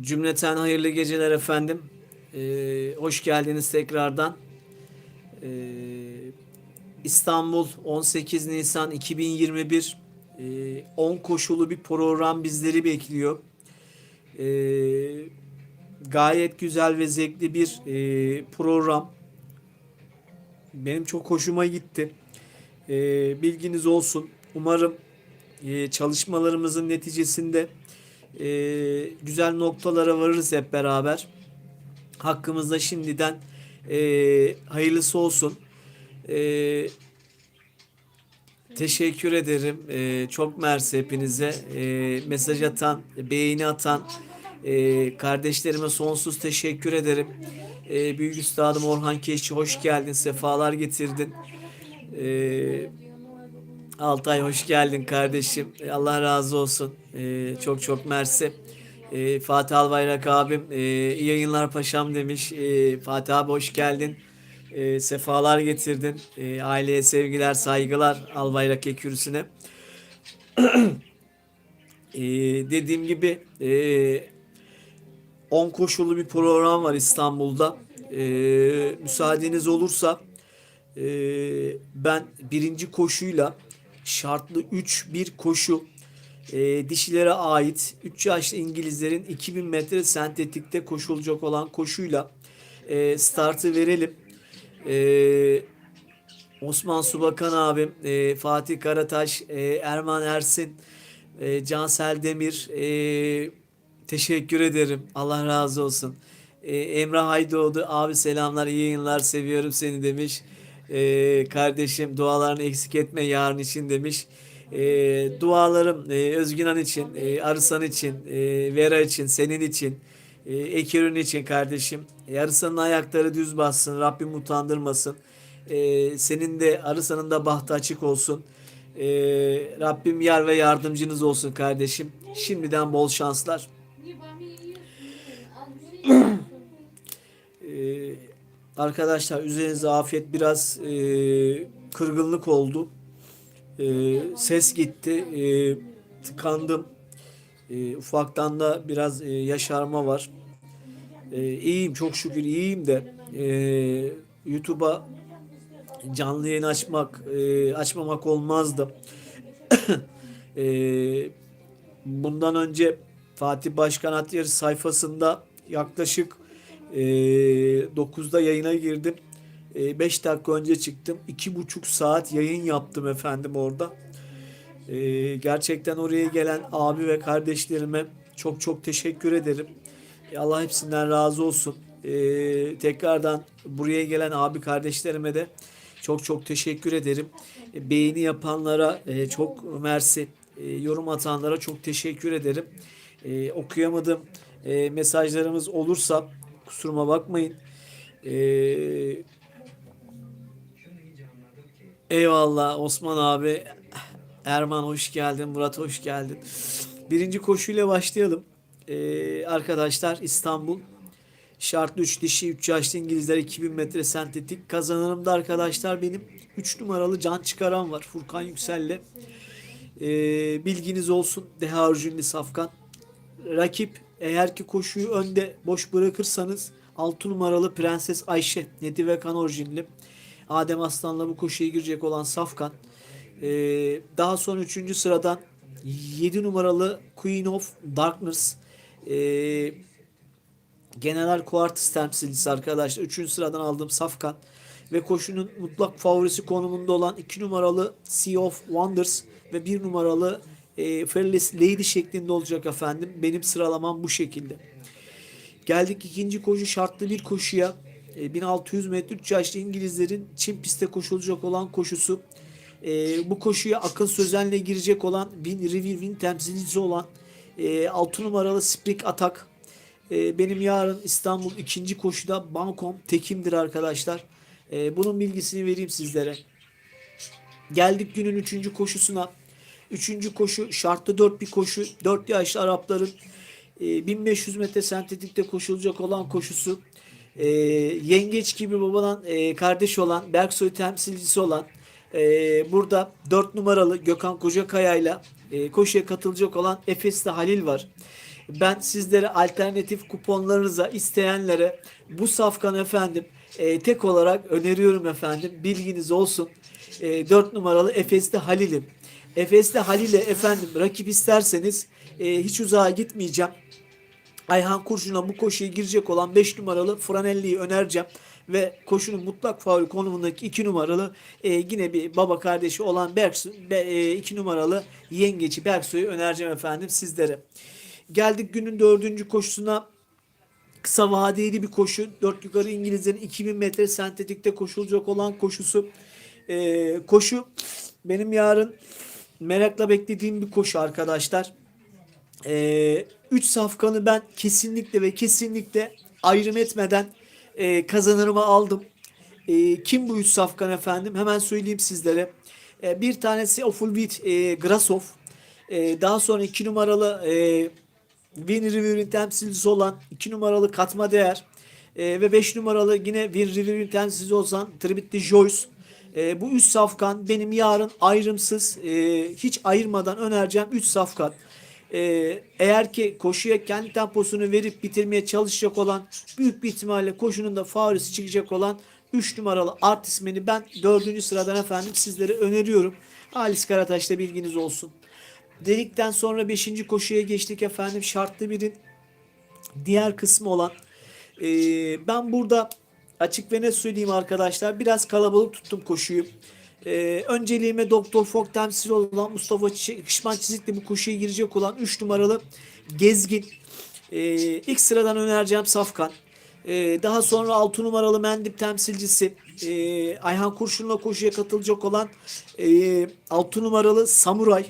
Cümleten hayırlı geceler efendim. Ee, hoş geldiniz tekrardan. Ee, İstanbul 18 Nisan 2021 ee, 10 koşulu bir program bizleri bekliyor. Ee, gayet güzel ve zevkli bir ee, program. Benim çok hoşuma gitti. Ee, bilginiz olsun. Umarım ee, çalışmalarımızın neticesinde ee, güzel noktalara varırız hep beraber. Hakkımızda şimdiden ee, hayırlısı olsun. Ee, teşekkür ederim. Ee, çok mersi hepinize. Ee, mesaj atan, beğeni atan ee, kardeşlerime sonsuz teşekkür ederim. Ee, büyük üstadım Orhan Keşçi hoş geldin. Sefalar getirdin. Ee, Altay hoş geldin kardeşim. Ee, Allah razı olsun. Ee, çok çok mersi. Ee, Fatih Albayrak abim iyi yayınlar paşam demiş. Fatih abi hoş geldin. Ee, sefalar getirdin. Aileye sevgiler, saygılar Albayrak ekürüsüne. Dediğim gibi ee, 10 koşulu bir program var İstanbul'da. Müsaadeniz olursa ben birinci koşuyla şartlı 3-1 koşu e, dişilere ait 3 yaşlı İngilizlerin 2000 metre sentetikte koşulacak olan koşuyla e, startı verelim. E, Osman Subakan abim, e, Fatih Karataş, e, Erman Ersin, e, Cansel Demir e, teşekkür ederim. Allah razı olsun. E, Emrah Haydoğdu abi selamlar iyi yayınlar seviyorum seni demiş. E, kardeşim dualarını eksik etme yarın için demiş. E, dualarım e, Özgünan için, e, Arısan için, e, Vera için, senin için, e, Ekürün için kardeşim. E, Arısan'ın ayakları düz bassın, Rabbim utandırmasın. E, senin de Arısan'ın da bahtı açık olsun. E, Rabbim yar ve yardımcınız olsun kardeşim. Şimdiden bol şanslar. Ee, arkadaşlar üzerinize afiyet biraz e, kırgınlık oldu. E, ses gitti. E, tıkandım. E, ufaktan da biraz e, yaşarma var. E, iyiyim çok şükür iyiyim de e, YouTube'a canlı yayın açmak e, açmamak olmazdı. e, bundan önce Fatih Başkan At Yarışı sayfasında yaklaşık e, 9'da yayına girdim. 5 dakika önce çıktım. 2,5 saat yayın yaptım efendim orada. E, gerçekten oraya gelen abi ve kardeşlerime çok çok teşekkür ederim. E, Allah hepsinden razı olsun. Tekrardan buraya gelen abi kardeşlerime de çok çok teşekkür ederim. E, beğeni yapanlara e, çok mersi. Yorum atanlara çok teşekkür ederim. E, okuyamadığım mesajlarımız olursa kusuruma bakmayın. E, eyvallah Osman abi. Erman hoş geldin. Murat hoş geldin. Birinci koşuyla başlayalım. E, arkadaşlar İstanbul Şartlı 3 dişi 3 yaşlı İngilizler 2000 metre sentetik. Kazananımda arkadaşlar benim 3 numaralı can çıkaran var. Furkan Yüksel'le. Ee, bilginiz olsun. Deha Arjunli Safkan. Rakip eğer ki koşuyu önde boş bırakırsanız 6 numaralı Prenses Ayşe Neti ve Kan orijinli. Adem Aslan'la bu koşuya girecek olan Safkan. Ee, daha sonra 3. sıradan 7 numaralı Queen of Darkness. Ee, General Quartz temsilcisi arkadaşlar. 3. sıradan aldığım Safkan. Ve koşunun mutlak favorisi konumunda olan 2 numaralı Sea of Wonders ve 1 numaralı e, Fearless Lady şeklinde olacak efendim. Benim sıralamam bu şekilde. Geldik ikinci koşu şartlı bir koşuya. E, 1600 metre 3 yaşlı İngilizlerin Çin pistte koşulacak olan koşusu. E, bu koşuya Akın Sözen'le girecek olan Win River Win temsilcisi olan e, 6 numaralı Spring Atak. E, benim yarın İstanbul ikinci koşuda Bankom tekimdir arkadaşlar. E, bunun bilgisini vereyim sizlere. Geldik günün üçüncü koşusuna. Üçüncü koşu şartlı dört bir koşu. Dört yaşlı Arapların e, 1500 metre sentetikte koşulacak olan koşusu. E, yengeç gibi babadan e, kardeş olan Berksoy temsilcisi olan Ee, burada 4 numaralı Gökhan Kocakaya ile e, koşuya katılacak olan Efes'te Halil var. Ben sizlere alternatif kuponlarınıza isteyenlere bu safkan efendim e, tek olarak öneriyorum efendim. Bilginiz olsun. E, 4 numaralı Efes'te Halil'im. Efes'te Halil'e efendim rakip isterseniz e, hiç uzağa gitmeyeceğim. Ayhan Kurşun'a bu koşuya girecek olan 5 numaralı Franelli'yi önereceğim. Ve koşunun mutlak favori konumundaki 2 numaralı e, yine bir baba kardeşi olan Berksu, 2 numaralı yengeci Berksu'yu önereceğim efendim sizlere. Geldik günün dördüncü koşusuna kısa vadeli bir koşu. 4 yukarı İngilizlerin 2000 metre sentetikte koşulacak olan koşusu. E, koşu benim yarın merakla beklediğim bir koşu arkadaşlar. 3 e, safkanı ben kesinlikle ve kesinlikle ayrım etmeden e, kazanırıma aldım. E, kim bu 3 safkan efendim? Hemen söyleyeyim sizlere. E, bir tanesi Ofulbit e, Grasov. E, daha sonra 2 numaralı e, Win River'in temsilcisi olan 2 numaralı Katma Değer e, ve 5 numaralı yine Win River'in temsilcisi olan Tribitli Joyce. E, bu 3 safkan benim yarın ayrımsız e, hiç ayırmadan önereceğim 3 safkan. E, eğer ki koşuya kendi temposunu verip bitirmeye çalışacak olan büyük bir ihtimalle koşunun da favorisi çıkacak olan 3 numaralı artistmeni ben 4. sıradan efendim sizlere öneriyorum. Halis Karataş'ta bilginiz olsun. Dedikten sonra 5. koşuya geçtik efendim. Şartlı birin diğer kısmı olan e, ben burada açık ve net söyleyeyim arkadaşlar biraz kalabalık tuttum koşuyu. E, önceliğime Doktor Fok temsil olan Mustafa Kışman Çizik'le bu koşuya girecek olan 3 numaralı Gezgin. E, ilk sıradan önereceğim Safkan. E, daha sonra 6 numaralı Mendip temsilcisi e, Ayhan Kurşun'la koşuya katılacak olan e, 6 numaralı Samuray.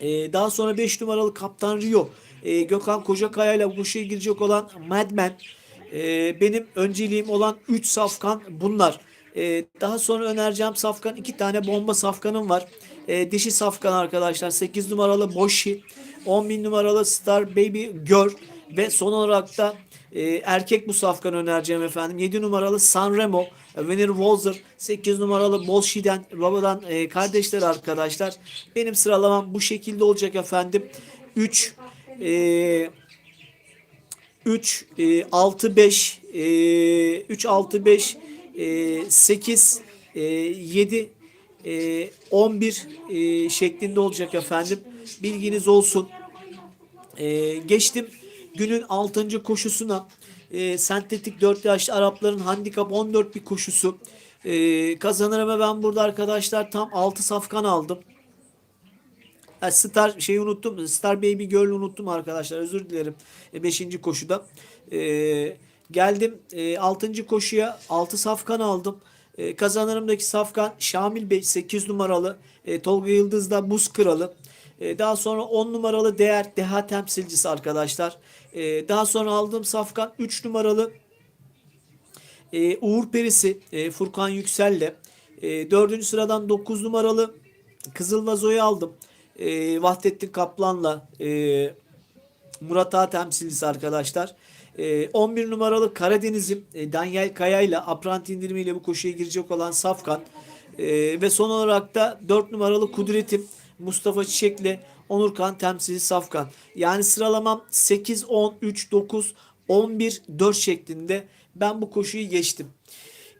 Ee, daha sonra 5 numaralı Kaptan Rio. Ee, Gökhan Kocakaya ile bu koşuya girecek olan Madman. Ee, benim önceliğim olan 3 safkan bunlar. Ee, daha sonra önereceğim safkan 2 tane bomba safkanım var. Ee, dişi safkan arkadaşlar. 8 numaralı Boshi. 11 numaralı Star Baby Girl. Ve son olarak da e, erkek bu safkan önereceğim efendim. 7 numaralı Sanremo. Winner Walzer 8 numaralı Bolşi'den babadan e, kardeşler arkadaşlar. Benim sıralamam bu şekilde olacak efendim. 3 e, 3 e, 6 5 e, 3 6 5 e, 8 e, 7 e, 11 e, şeklinde olacak efendim. Bilginiz olsun. E, geçtim günün 6. koşusuna e, sentetik 4 yaşlı Arapların handikap 14 bir koşusu. E, kazanırıma ben burada arkadaşlar tam 6 safkan aldım. Star şeyi unuttum. Star Baby Girl'ü unuttum arkadaşlar. Özür dilerim. 5. E, koşuda. E, geldim e, 6. koşuya 6 safkan aldım. E, kazanırımdaki safkan Şamil Bey 8 numaralı. E, Tolga Yıldız da Buz Kralı. E, daha sonra 10 numaralı değer deha temsilcisi arkadaşlar. E, daha sonra aldığım safkan 3 numaralı e, Uğur Perisi e, Furkan Yüksel'le. E, 4. sıradan 9 numaralı Kızıl Vazo'yu aldım. E, Vahdettin Kaplan'la e, Murat Ağa temsilcisi arkadaşlar. E, 11 numaralı Karadeniz'im e, Daniel Kaya ile apranti indirimiyle bu koşuya girecek olan Safkan. E, ve son olarak da 4 numaralı Kudret'im Mustafa Çiçek'le Onurkan temsilci Safkan. Yani sıralamam 8, 10, 3, 9, 11, 4 şeklinde ben bu koşuyu geçtim.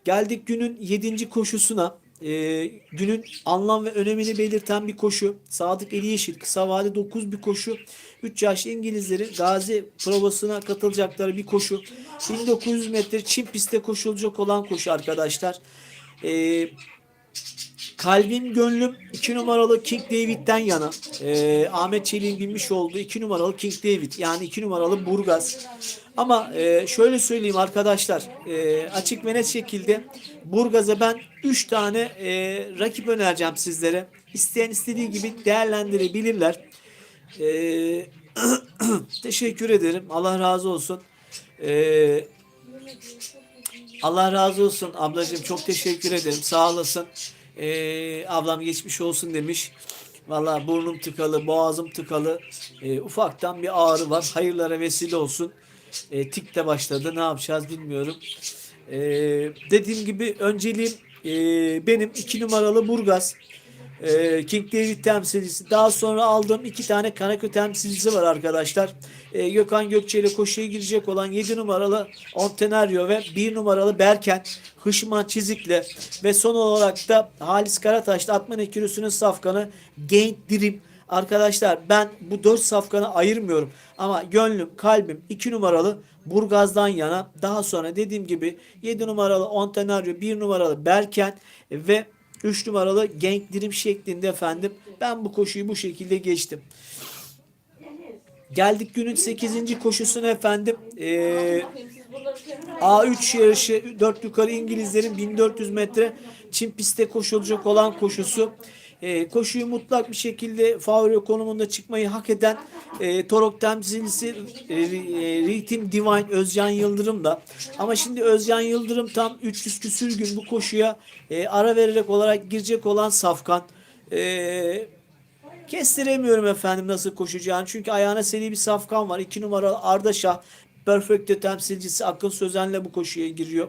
Geldik günün 7. koşusuna. Ee, günün anlam ve önemini belirten bir koşu. Sadık Eli Yeşil kısa vade 9 bir koşu. 3 yaşlı İngilizlerin Gazi provasına katılacakları bir koşu. 1900 metre çim pistte koşulacak olan koşu arkadaşlar. Ee, Kalbim gönlüm 2 numaralı King David'den yana. Ee, Ahmet Çelik'in binmiş olduğu 2 numaralı King David. Yani 2 numaralı Burgaz. Ama e, şöyle söyleyeyim arkadaşlar. E, açık ve net şekilde Burgaz'a ben 3 tane e, rakip önereceğim sizlere. İsteyen istediği gibi değerlendirebilirler. E, teşekkür ederim. Allah razı olsun. E, Allah razı olsun ablacığım. Çok teşekkür ederim. Sağ olasın. Ee, ablam geçmiş olsun demiş. Valla burnum tıkalı, boğazım tıkalı. Ee, ufaktan bir ağrı var. Hayırlara vesile olsun. Ee, tik de başladı. Ne yapacağız bilmiyorum. Ee, dediğim gibi önceliğim e, benim 2 numaralı Burgaz e, King David temsilcisi. Daha sonra aldığım iki tane Kanaköy temsilcisi var arkadaşlar. E, Gökhan Gökçe ile koşuya girecek olan 7 numaralı Ontenario ve 1 numaralı Berken Hışman Çizik'le ve son olarak da Halis Karataş'ta Atman Ekürüsü'nün safkanı Gain Dream. Arkadaşlar ben bu 4 safkanı ayırmıyorum ama gönlüm kalbim 2 numaralı Burgaz'dan yana. Daha sonra dediğim gibi 7 numaralı Ontenario, 1 numaralı Berken ve 3 numaralı Genk Dream şeklinde efendim. Ben bu koşuyu bu şekilde geçtim. Geldik günün 8. koşusuna efendim. Ee, A3 yarışı 4 yukarı İngilizlerin 1400 metre çim pistte koşulacak olan koşusu. Ee, koşuyu mutlak bir şekilde favori konumunda çıkmayı hak eden e, Torok temsilcisi e, e, Ritim Divine Özcan Yıldırım da. Ama şimdi Özcan Yıldırım tam 300 küsür gün bu koşuya e, ara vererek olarak girecek olan Safkan. E, Kestiremiyorum efendim nasıl koşacağını. Çünkü ayağına seri bir safkan var. 2 numaralı Ardaşah. Perfecto temsilcisi Akın Sözen'le bu koşuya giriyor.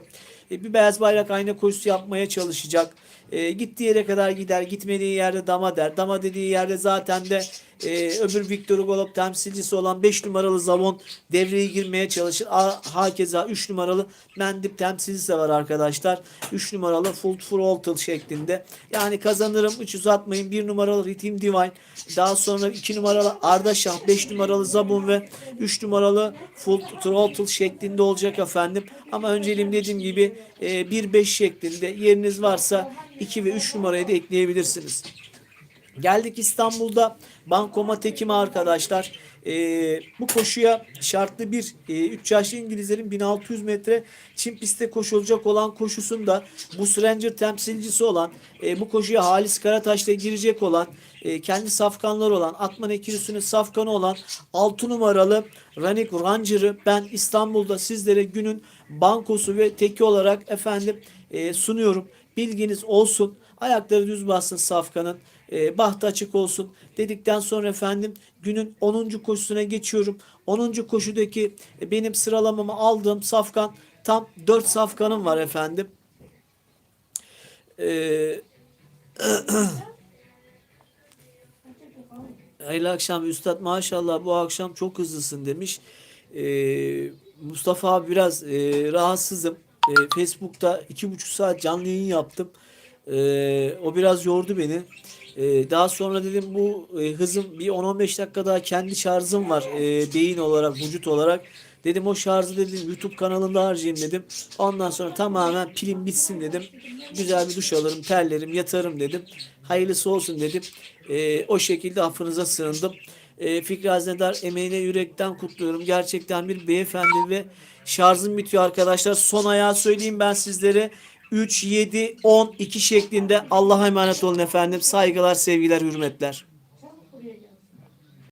E, bir beyaz bayrak ayna koşusu yapmaya çalışacak. E, gittiği yere kadar gider. Gitmediği yerde dama der. Dama dediği yerde zaten de e, öbür Viktor Golop temsilcisi olan 5 numaralı Zavon devreye girmeye çalışır. A, hakeza 3 numaralı Mendip temsilcisi var arkadaşlar. 3 numaralı Full Throttle şeklinde. Yani kazanırım. Hiç uzatmayın. 1 numaralı Ritim Divine. Daha sonra 2 numaralı Ardaşah, 5 numaralı Zabun ve 3 numaralı Full Throttle şeklinde olacak efendim. Ama önceliğim dediğim gibi e, 1-5 şeklinde yeriniz varsa 2 ve 3 numarayı da ekleyebilirsiniz. Geldik İstanbul'da Bankomat Ekim'e arkadaşlar. Ee, bu koşuya şartlı bir 3 yaşlı İngilizlerin 1600 metre çim pistte koşulacak olan koşusunda bu Ranger temsilcisi olan e, bu koşuya Halis Karataş'la girecek olan e, kendi safkanları olan Atman Ekürüsü'nün safkanı olan 6 numaralı Ranik Ranger'ı ben İstanbul'da sizlere günün bankosu ve teki olarak efendim e, sunuyorum. Bilginiz olsun. Ayakları düz bassın safkanın. E, bahtı açık olsun dedikten sonra efendim günün 10. koşusuna geçiyorum. 10. koşudaki benim sıralamamı aldığım safkan tam 4 safkanım var efendim. Eee Hayırlı akşam Üstad maşallah bu akşam çok hızlısın demiş. Ee, Mustafa abi biraz e, rahatsızım. E, Facebook'ta iki buçuk saat canlı yayın yaptım. E, o biraz yordu beni. E, daha sonra dedim bu e, hızım bir 10-15 dakika daha kendi şarjım var e, beyin olarak, vücut olarak. Dedim o şarjı dedim YouTube kanalında harcayayım dedim. Ondan sonra tamamen pilim bitsin dedim. Güzel bir duş alırım, terlerim, yatarım dedim. Hayırlısı olsun dedim. E, o şekilde affınıza sığındım. E, Fikri Haznedar emeğine yürekten kutluyorum. Gerçekten bir beyefendi ve şarjım bitiyor arkadaşlar. Son ayağı söyleyeyim ben sizlere. 3, 7, 10, 2 şeklinde Allah'a emanet olun efendim. Saygılar, sevgiler, hürmetler.